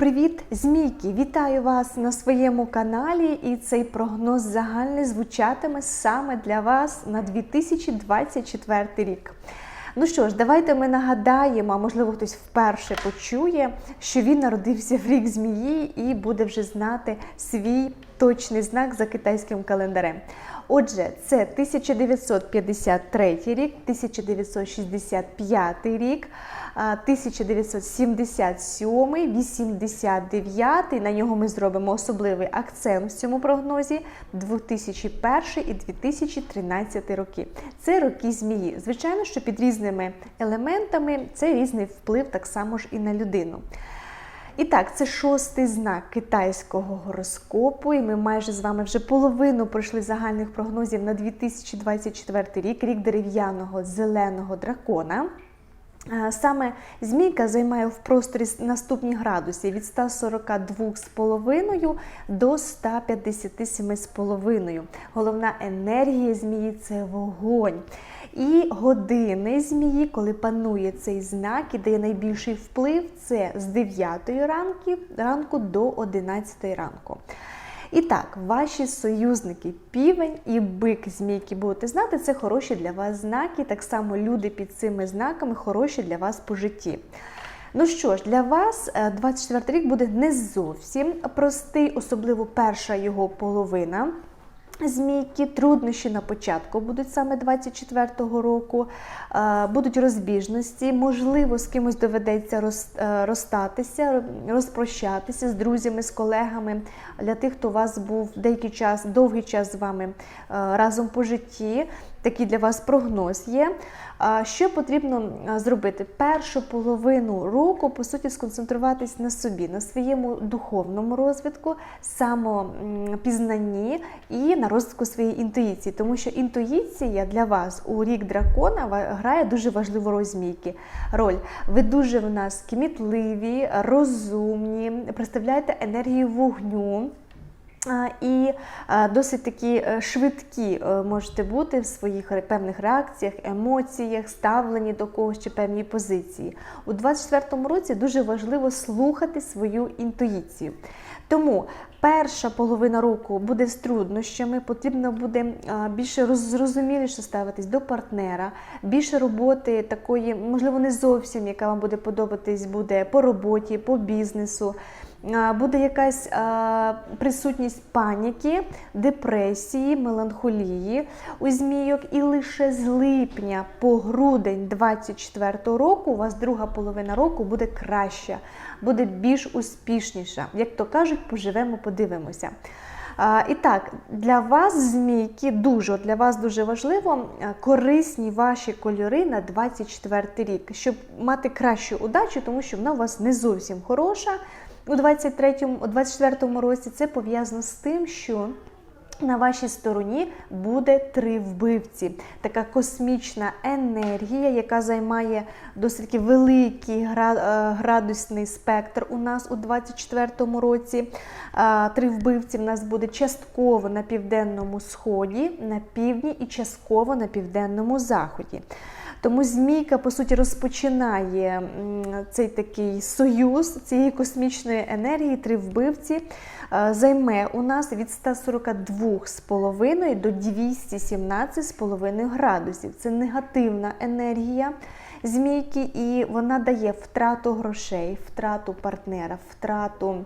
Привіт, змійки! Вітаю вас на своєму каналі, і цей прогноз загальний звучатиме саме для вас на 2024 рік. Ну що ж, давайте ми нагадаємо, а можливо хтось вперше почує, що він народився в рік змії і буде вже знати свій точний знак за китайським календарем. Отже, це 1953 рік, 1965 рік, 1977, 89, на нього ми зробимо особливий акцент в цьому прогнозі, 2001 і 2013 роки. Це роки змії. Звичайно, що під різними елементами це різний вплив так само ж і на людину. І так, це шостий знак китайського гороскопу, і ми майже з вами вже половину пройшли загальних прогнозів на 2024 рік, рік дерев'яного зеленого дракона. Е, Саме змійка займає в просторі наступні градуси від 142,5 до 157,5. Головна енергія змії це вогонь. І години змії, коли панує цей знак і дає найбільший вплив, це з 9 ранку, ранку до 11 ранку. І так, ваші союзники, півень і бик змійки, будете знати, це хороші для вас знаки. Так само люди під цими знаками хороші для вас по житті. Ну що ж, для вас 24 рік буде не зовсім простий, особливо перша його половина. Змійки, труднощі на початку будуть саме 24-го року, Е, будуть розбіжності, можливо, з кимось доведеться е, розстатися, розпрощатися з друзями, з колегами. Для тих, хто у вас був деякий час, довгий час з вами е, разом по житті. Такий для вас прогноз є. Що потрібно зробити? Першу половину року, по суті, сконцентруватись на собі, на своєму духовному розвитку, самопізнанні і на розвитку своєї інтуїції. Тому що інтуїція для вас у рік дракона грає дуже важливу роль змійки. Роль. Ви дуже в нас кмітливі, розумні, представляєте енергію вогню. І досить такі е, швидкі е, можете бути в своїх певних реакціях, емоціях, ставленні до когось чи певній позиції. У 24-му році дуже важливо слухати свою інтуїцію. Тому перша половина року буде з труднощами, потрібно буде більше роз- зрозуміліше ставитись до партнера, більше роботи такої, можливо, не зовсім, яка вам буде подобатись, буде по роботі, по бізнесу. А, Буде якась а, присутність паніки, депресії, меланхолії у змійок, і лише з липня по грудень 24-го року у вас друга половина року буде краща, буде більш успішніша. Як то кажуть, поживемо, подивимося. А, І так, для вас, змійки, дуже для вас дуже важливо корисні ваші кольори на 24 рік, щоб мати кращу удачу, тому що вона у вас не зовсім хороша. У 23-му, у 24-му році це пов'язано з тим, що на вашій стороні буде три вбивці. Така космічна енергія, яка займає досить великий е, градусний спектр у нас у 24-му році. Три вбивці в нас буде частково на південному сході, на півдні і частково на південному заході. Тому змійка, по суті, розпочинає цей такий союз цієї космічної енергії, три вбивці, е, займе у нас від 142,5 до 217,5 градусів. Це негативна енергія змійки, і вона дає втрату грошей, втрату партнера, втрату.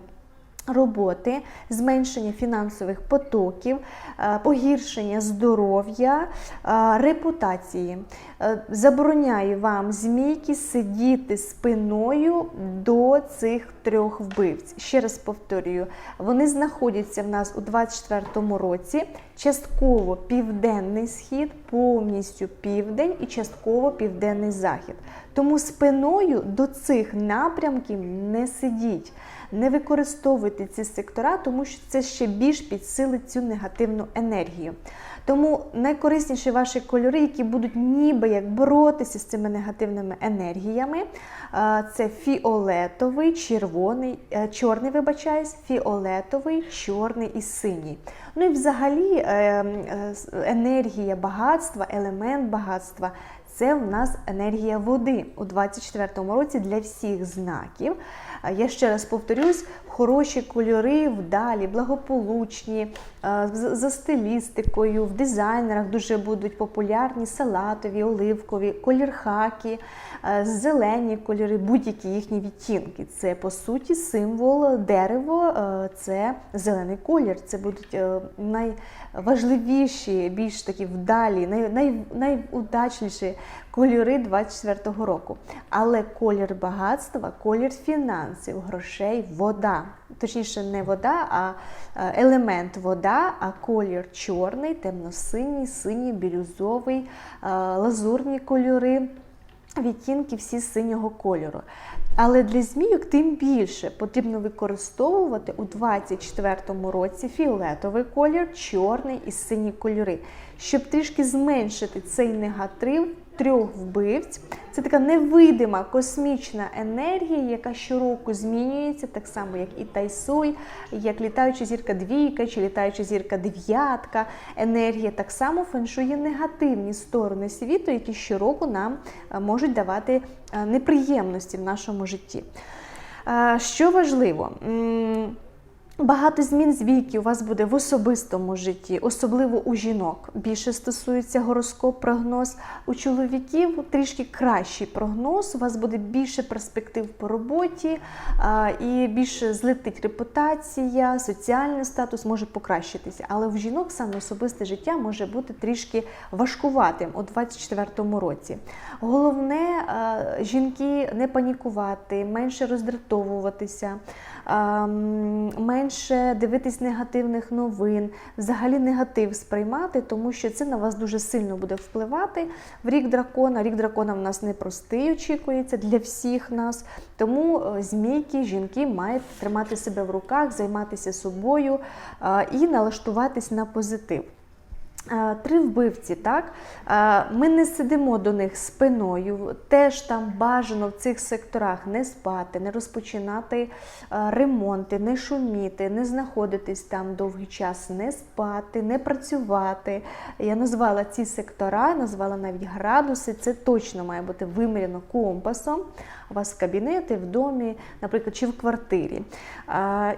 Роботи, зменшення фінансових потоків, е, погіршення здоров'я, е, репутації. Е, Забороняю вам змійки сидіти спиною до цих трьох вбивць. Ще раз повторюю, вони знаходяться в нас у 24-му році. Частково південний схід, повністю південь і частково південний захід. Тому спиною до цих напрямків не сидіть. Не використовуйте ці сектора, тому що це ще більш підсилить цю негативну енергію. Тому найкорисніші ваші кольори, які будуть ніби як боротися з цими негативними енергіями, це фіолетовий, червоний, е, чорний, вибачаюсь, фіолетовий, чорний і синій. Ну і взагалі е, е, енергія багатства, елемент багатства це в нас енергія води у 24-му році для всіх знаків. Я ще раз повторюсь, хороші кольори, вдалі, благополучні, е, за стилістикою, в дизайнерах дуже будуть популярні салатові, оливкові, колір хакі, е, зелені кольори, будь-які їхні відтінки. Це по суті символ дерево, е, це зелений колір. Це будуть найважливіші, більш такі вдалі, най, най, найудачніші кольори 24-го року. Але колір багатства, колір фінансів, грошей, вода. Точніше, не вода, а елемент вода, а колір чорний, темно-синій, синій, бірюзовий, лазурні кольори відтінки всі синього кольору. Але для змійок тим більше потрібно використовувати у 24-му році фіолетовий колір, чорний і синій кольори, щоб трішки зменшити цей негатив трьох вбивць. Це така невидима космічна енергія, яка щороку змінюється, так само як і Тайсуй, як літаюча зірка двійка чи літаюча зірка дев'ятка. Енергія так само феншує негативні сторони світу, які щороку нам е, можуть давати е, неприємності в нашому житті. Е, Що важливо? Багато змін з віки у вас буде в особистому житті, особливо у жінок. Більше стосується гороскоп, прогноз. У чоловіків трішки кращий прогноз. У вас буде більше перспектив по роботі і більше злетить репутація, соціальний статус може покращитися. Але в жінок саме особисте життя може бути трішки важкуватим у 24-му році. Головне, жінки не панікувати, менше роздратовуватися. А, м, Менше дивитись негативних новин, взагалі негатив сприймати, тому що це на вас дуже сильно буде впливати в рік дракона. Рік дракона в нас непростий очікується для всіх нас. Тому е, змійки, жінки мають тримати себе в руках, займатися собою е, і налаштуватись на позитив. Е, Три вбивці, так Е, ми не сидимо до них спиною. Теж там бажано в цих секторах не спати, не розпочинати е, ремонти, не шуміти, не знаходитись там довгий час, не спати, не працювати. Я назвала ці сектора, назвала навіть градуси. Це точно має бути виміряно компасом. У вас в кабінеті, в домі, наприклад, чи в квартирі.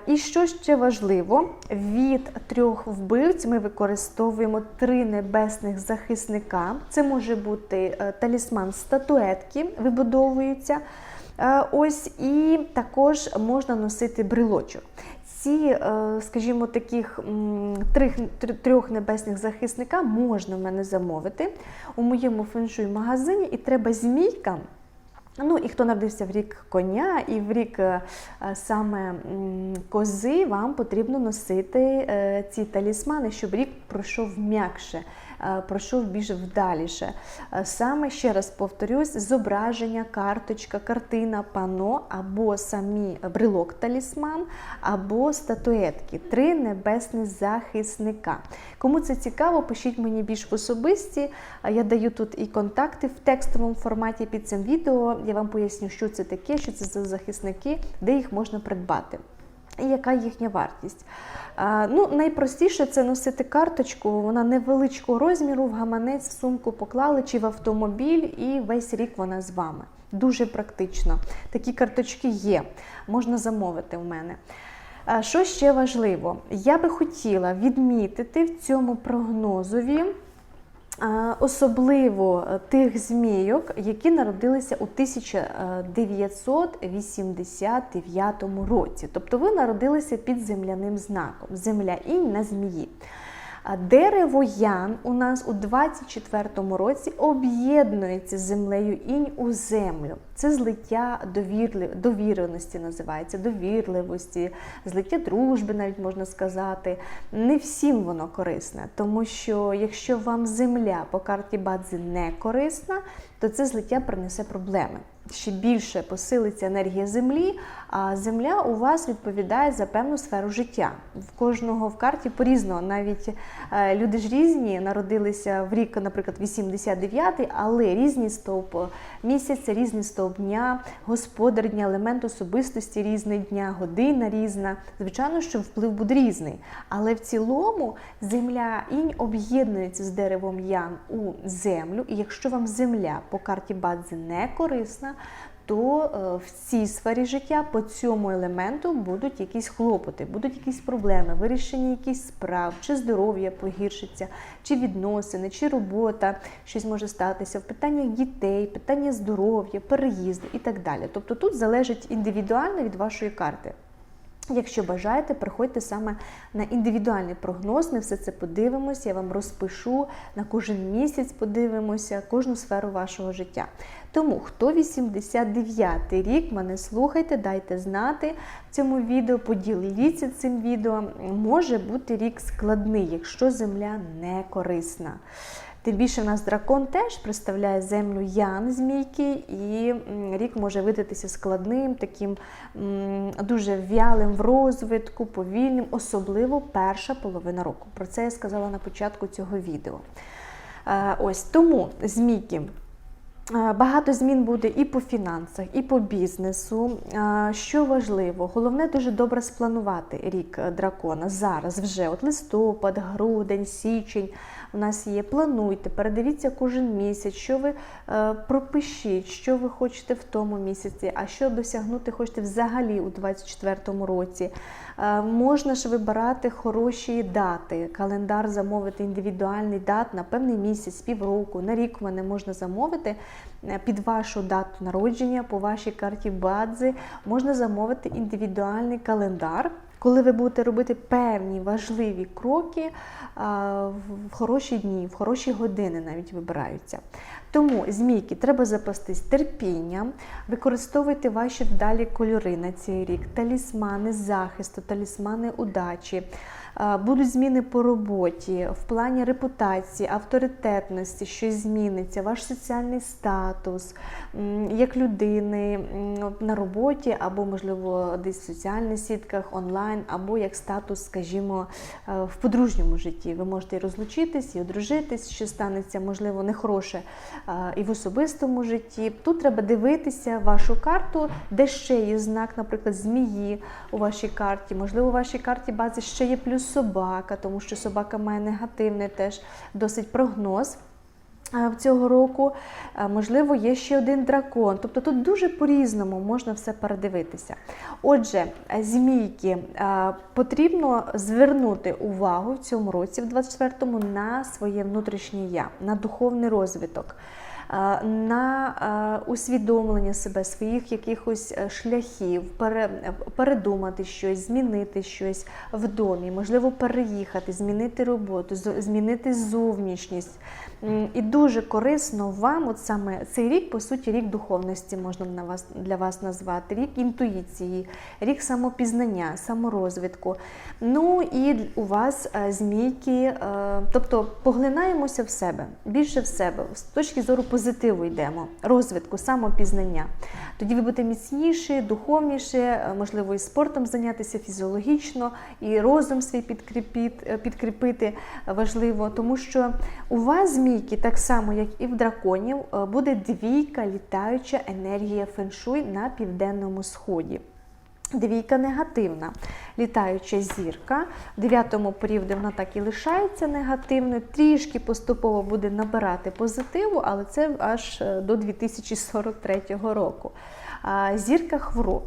І що ще важливо, від трьох вбивць ми використовуємо три небесних захисника. Це може бути е, талісман статуетки, вибудовується. Е, Ось і також можна носити брелочок. Ці, е, скажімо, таких трьох, трьох небесних захисника можна в мене замовити у моєму феншуй магазині, і треба змійкам. Ну і хто народився в рік коня і в рік е, е, саме кози, вам потрібно носити е, ці талісмани, щоб рік пройшов м'якше, пройшов більш вдаліше. Е, Саме ще раз повторюсь: зображення, карточка, картина, пано або самі брелок талісман, або статуетки. Три небесні захисника. Кому це цікаво, пишіть мені більш в особисті. Я даю тут і контакти в текстовому форматі під цим відео. Я вам поясню, що це таке, що це за захисники, де їх можна придбати. І яка їхня вартість? А, ну, найпростіше це носити карточку, вона невеличкого розміру, в гаманець, в сумку поклали чи в автомобіль, і весь рік вона з вами. Дуже практично. Такі карточки є, можна замовити в мене. А, Що ще важливо? Я би хотіла відмітити в цьому прогнозові особливо е, тих змійок, які народилися у 1989 році. Тобто ви народилися під земляним знаком. Земля інь на змії. Дерево Ян у нас у 24-му році об'єднується з землею інь у землю. Це злиття довірлив... довіреності називається, довірливості, злиття дружби, навіть можна сказати. Не всім воно корисне, тому що якщо вам земля по карті Бадзи не корисна, то це злиття принесе проблеми. Ще більше посилиться енергія землі, а земля у вас відповідає за певну сферу життя. В кожного в карті по-різному. Навіть е, люди ж різні, народилися в рік, наприклад, 89-й, але різні стовп місяця, різні стовп дня, господар дня, елемент особистості різний дня, година різна. Звичайно, що вплив буде різний. Але в цілому земля інь об'єднується з деревом ян у землю. І якщо вам земля по карті Бадзи не корисна, то е, в цій сфері життя по цьому елементу будуть якісь хлопоти, будуть якісь проблеми, вирішення якихось справ, чи здоров'я погіршиться, чи відносини, чи робота, щось може статися в питаннях дітей, питання здоров'я, переїзду і так далі. Тобто тут залежить індивідуально від вашої карти. Якщо бажаєте, приходьте саме на індивідуальний прогноз. Ми все це подивимося, я вам розпишу на кожен місяць, подивимося кожну сферу вашого життя. Тому, хто 89 рік, мене слухайте, дайте знати в цьому відео, поділіться цим відео. Може бути рік складний, якщо земля не корисна. Тим більше в нас дракон теж представляє землю Ян змійки, і рік може видатися складним, таким дуже вялим в розвитку, повільним, особливо перша половина року. Про це я сказала на початку цього відео. Ось тому змійки. Багато змін буде і по фінансах, і по бізнесу. Що важливо, головне дуже добре спланувати рік дракона зараз вже от листопад, грудень, січень у нас є. Плануйте, передивіться кожен місяць, що ви е, пропишіть, що ви хочете в тому місяці, а що досягнути хочете взагалі у 2024 році. Е, можна ж вибирати хороші дати, календар замовити індивідуальний дат на певний місяць, півроку, на рік мене можна замовити е, під вашу дату народження, по вашій карті бадзи, можна замовити індивідуальний календар коли ви будете робити певні важливі кроки в хороші дні, в хороші години навіть вибираються. Тому, змійки, треба запастись терпінням, використовуйте ваші вдалі кольори на цей рік, талісмани захисту, талісмани удачі. Будуть зміни по роботі, в плані репутації, авторитетності, щось зміниться, ваш соціальний статус як людини на роботі, або, можливо, десь в соціальних сітках, онлайн, або як статус, скажімо, е, в подружньому житті. Ви можете і розлучитись, і одружитись, що станеться, можливо, нехороше і в особистому житті. Тут треба дивитися вашу карту, де ще є знак, наприклад, змії у вашій карті. Можливо, у вашій карті бази ще є плюс собака, тому що собака має негативний теж досить прогноз. В цього року, можливо, є ще один дракон. Тобто тут дуже по-різному можна все передивитися. Отже, змійки потрібно звернути увагу в цьому році, в 24-му, на своє внутрішнє я, на духовний розвиток. Е, на е, усвідомлення себе, своїх якихось е, шляхів, передумати щось, змінити щось в домі, можливо, переїхати, змінити роботу, змінити зовнішність. І дуже корисно вам, от саме цей рік, по суті, рік духовності можна на вас, для вас назвати, рік інтуїції, рік самопізнання, саморозвитку. Ну і у вас змійки, тобто поглинаємося в себе, більше в себе, з точки зору позитиву йдемо, розвитку, самопізнання. Тоді ви будете міцніші, духовніші, е, можливо, і спортом зайнятися фізіологічно, і розум свій е, підкріпити важливо, тому що у вас, змійки, так само, як і в драконів, е, буде двійка літаюча енергія феншуй на південному сході. Двійка негативна. Літаюча зірка. В дев'ятому періоді вона так і лишається негативною, трішки поступово буде набирати позитиву, але це аж е, до 2043 року зірка хвороб.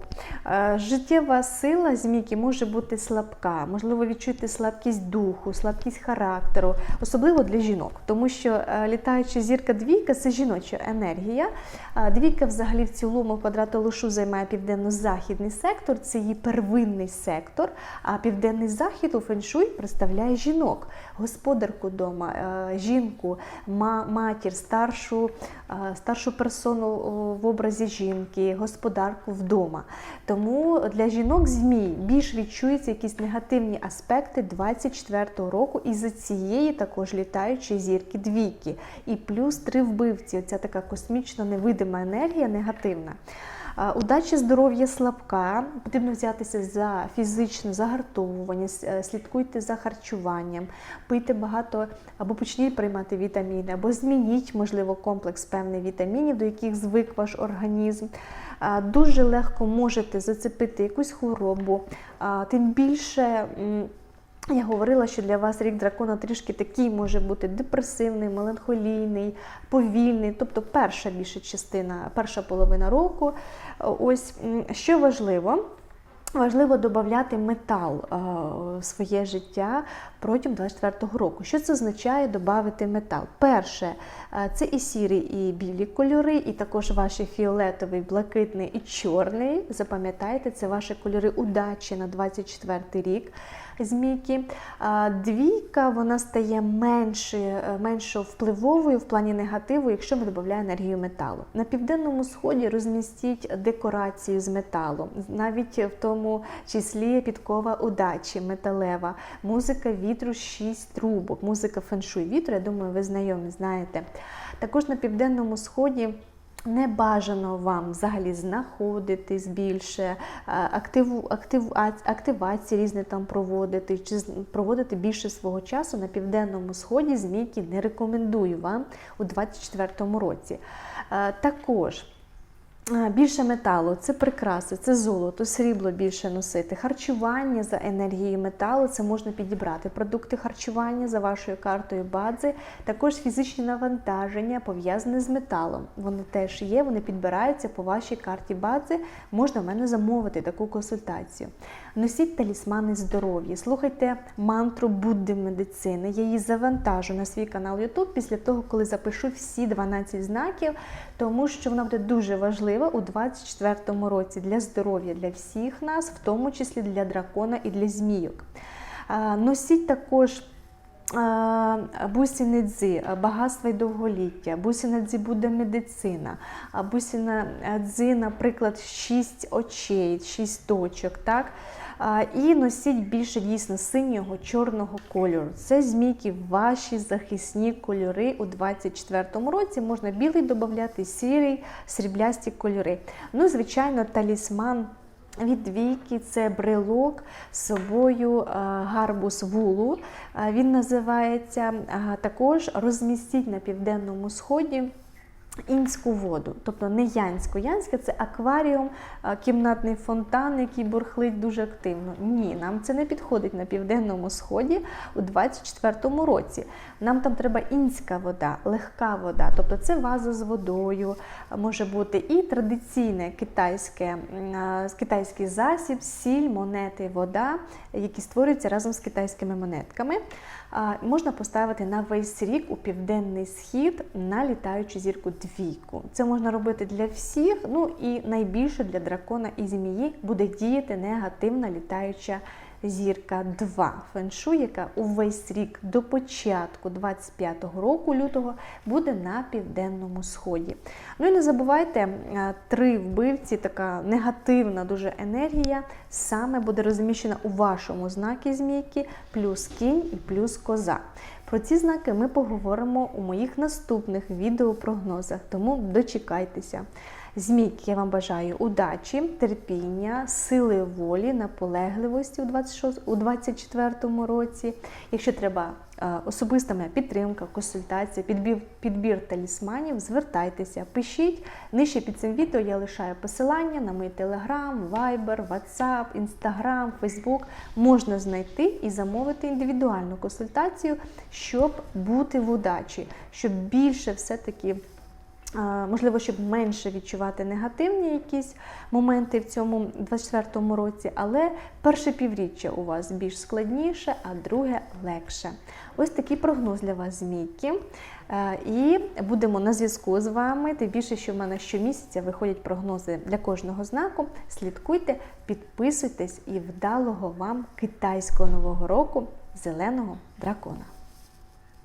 Життєва сила змійки може бути слабка, можливо, відчути слабкість духу, слабкість характеру, особливо для жінок, тому що е, літаюча зірка двійка це жіноча енергія. Двійка, взагалі, в цілому квадрату лошу займає південно-західний сектор, це її первинний сектор. А південний захід у феншуй представляє жінок, господарку дома, е, жінку, матір, старшу, старшу персону в образі жінки господарку вдома. Тому для жінок змій більш відчуються якісь негативні аспекти 24-го року і за цієї також літаючої зірки двійки. І плюс три вбивці. Оця така космічна невидима енергія негативна. Удача здоров'я слабка, потрібно взятися за фізичне загартовування, е, слідкуйте за харчуванням, пийте багато або почніть приймати вітаміни, або змініть, можливо, комплекс певних вітамінів, до яких звик ваш організм. Дуже легко можете зацепити якусь хворобу, тим більше Я говорила, що для вас рік дракона трішки такий може бути депресивний, меланхолійний, повільний, тобто перша більша частина, перша половина року. Ось що важливо. Важливо додати метал е, в своє життя протягом 24-го року. Що це означає додати метал? Перше, е, це і сірі, і білі кольори, і також ваші фіолетовий, блакитний і чорний. Запам'ятайте, це ваші кольори удачі на 24 рік. Змійки. Двійка вона стає менше, е, менш впливовою в плані негативу, якщо ми додаємо енергію металу. На південному сході розмістіть декорацію з металу, навіть в тому числі підкова удачі, металева, музика вітру, 6 трубок, музика феншуй вітру. Я думаю, ви знайомі знаєте. Також на південному сході. Не бажано вам взагалі знаходитись більше, е, активу, актив, активації різні там проводити, чи проводити більше свого часу на південному сході змійки не рекомендую вам у 2024 році. Е, Також. Більше металу, це прикраси, це золото, срібло більше носити. Харчування за енергією металу, це можна підібрати. Продукти харчування за вашою картою бадзи, також фізичні навантаження пов'язані з металом. Вони теж є, вони підбираються по вашій карті бадзи. Можна в мене замовити таку консультацію. Носіть талісмани здоров'я, слухайте мантру Будди медицини. Я її завантажу на свій канал YouTube після того, коли запишу всі 12 знаків, тому що вона буде дуже важлива у 2024 році для здоров'я для всіх нас, в тому числі для дракона і для змійок. Носіть також. Бусіни дзи, багатство і довголіття, бусіна дзи буде медицина, дзи, наприклад, шість очей, шість точок. так? І носіть більше дійсно синього, чорного кольору. Це змійки ваші захисні кольори у 24-му році. Можна білий додати, сірий, сріблясті кольори. Ну, звичайно, талісман. Від двійки це брелок з собою гарбус гарбуз вулу. Е, Він називається. Е, Також розмістіть на південному сході. Інську воду, тобто не янську. Янська це акваріум, е, кімнатний фонтан, який бурхлить дуже активно. Ні, нам це не підходить на південному сході у 24-му році. Нам там треба інська вода, легка вода, тобто це ваза з водою, може бути і традиційне китайське, е, китайський засіб, сіль, монети, вода, які створюються разом з китайськими монетками. Можна поставити на весь рік у південний схід на літаючу зірку двійку. Це можна робити для всіх. Ну і найбільше для дракона і змії буде діяти негативна літаюча зірка 2 феншу, яка увесь рік до початку 25-го року лютого буде на південному сході. Ну і не забувайте, е, три вбивці, така негативна дуже енергія, саме буде розміщена у вашому знакі змійки, плюс кінь і плюс коза. Про ці знаки ми поговоримо у моїх наступних відеопрогнозах, тому дочекайтеся. Змійки, я вам бажаю удачі, терпіння, сили волі, наполегливості у 26 у 24 році. Якщо треба е, особиста моя підтримка, консультація, підбір, підбір талісманів, звертайтеся, пишіть. Нижче під цим відео я лишаю посилання на мій телеграм, вайбер, ватсап, інстаграм, фейсбук. Можна знайти і замовити індивідуальну консультацію, щоб бути в удачі, щоб більше все-таки. Можливо, щоб менше відчувати негативні якісь моменти в цьому 24-му році, але перше півріччя у вас більш складніше, а друге легше. Ось такий прогноз для вас, змійки. Е, І будемо на зв'язку з вами. Тим більше, що в мене щомісяця виходять прогнози для кожного знаку. Слідкуйте, підписуйтесь і вдалого вам китайського нового року зеленого дракона.